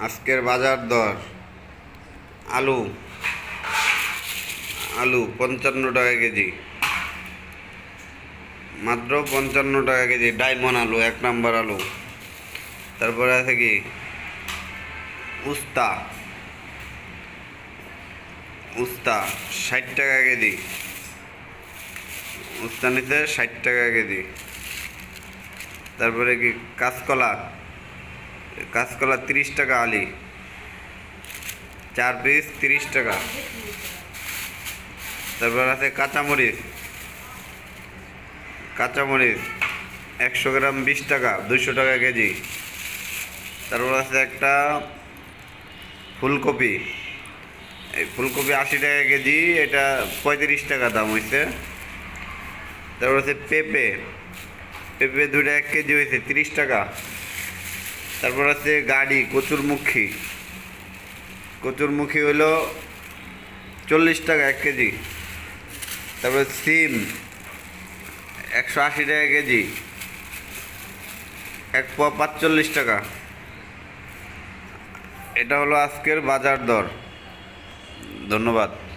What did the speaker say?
আজকের বাজার দর? আলু। আলু পঞ্চান্ন টাকা কেজি। মাত্র পঞ্চান্ন টাকা কেজি, ডায়মন্ড আলু, এক নাম্বার আলু। তারপরে আছে কি? উস্তা। উস্তা, ষাট টাকা কেজি। উস্তা নিতে ষাট টাকা কেজি। তারপরে কি? কাঁচকলা। কাঁচকলা তিরিশ টাকা আলি। চার পিস তিরিশ টাকা। তারপর আছে কাঁচামরিচ। কাঁচামরিচ একশো গ্রাম বিশ টাকা দুশো টাকা কেজি। তারপর আছে একটা ফুলকপি। এই ফুলকপি আশি টাকা কেজি, এটা পঁয়ত্রিশ টাকা দাম হয়েছে তারপর আছে পেঁপে। পেঁপে দুটা এক কেজি হয়েছে তিরিশ টাকা। তারপর আছে গাড়ি, কচুরমুখী। কচুরমুখী হলো চল্লিশ টাকা এক কেজি। তারপরে সিম, একশো আশি টাকা কেজি। এক পোয়া পাঁচচল্লিশ টাকা। এটা হলো আজকের বাজার দর। ধন্যবাদ।